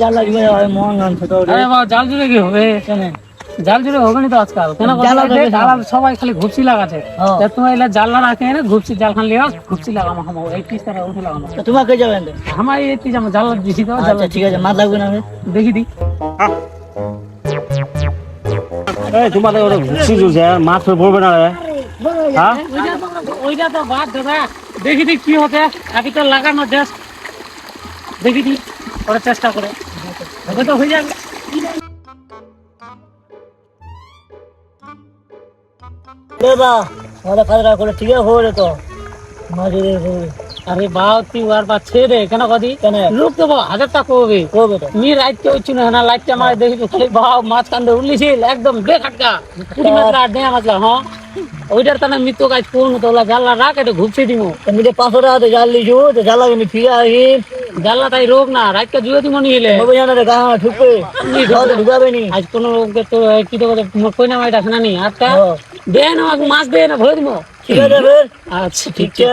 জাল লাগবে জুড়ে কি হবে? জাল জুড়ে হবে না তো আজকাল? কেন জাল। সবাই খালি ঘুপসি লাগাছে হ্যাঁ। তা জাল না রাখে না ঘুপসি জাল খান ঘুপসি লাগামো হামো এই পিস তারা উঠে লাগামো। তোমাকে যাবেন? আমার এই পিস আমার জাল দিছি তো জাল আচ্ছা ঠিক আছে মাছ লাগবে না দেখি দি। এই মাছ পড়বে না রে। হ্যাঁ ওইটা তো বাদ দাদা। দেখি দি কি হচ্ছে আগে তো লাগানো জাস্ট দেখি দি ওরা চেষ্টা করে। হবে তো হয়ে যাবে। আমাদের করে ঠিক আছে তো। আরে বাও তুই আর বা ছেড়ে কেন কদি? কেন? লোক তো? রাইট কে হচ্ছিল না লাইটটা মারে দেখি খালি বাও মাছ কান্দে উল্লিছিল একদম বেখাটকা মাছ মাছ হ্যাঁ? ওইটার তাহলে মৃত্যু কাজ করুন তোলা জাল্লা রাখ এটা ঘুপছে দিমু। তুমি পাঁচশো টাকাতে জাল লিছু তো জাল্লা কিন্তু ফিরে আসি। জাল্লা তাই রোগ না রাইটটা জুয়ে দিব নি হলে হবে জানা রে গাঁ ঢুকবে ঘরে ঢুকাবে নি। আজ কোনো রোগকে তো কি তো কই না মাইটা খানা নি আজকা হ্যাঁ। দে না মাছ দে না ভরে দিব ঠিক আছে আচ্ছা ঠিক আছে।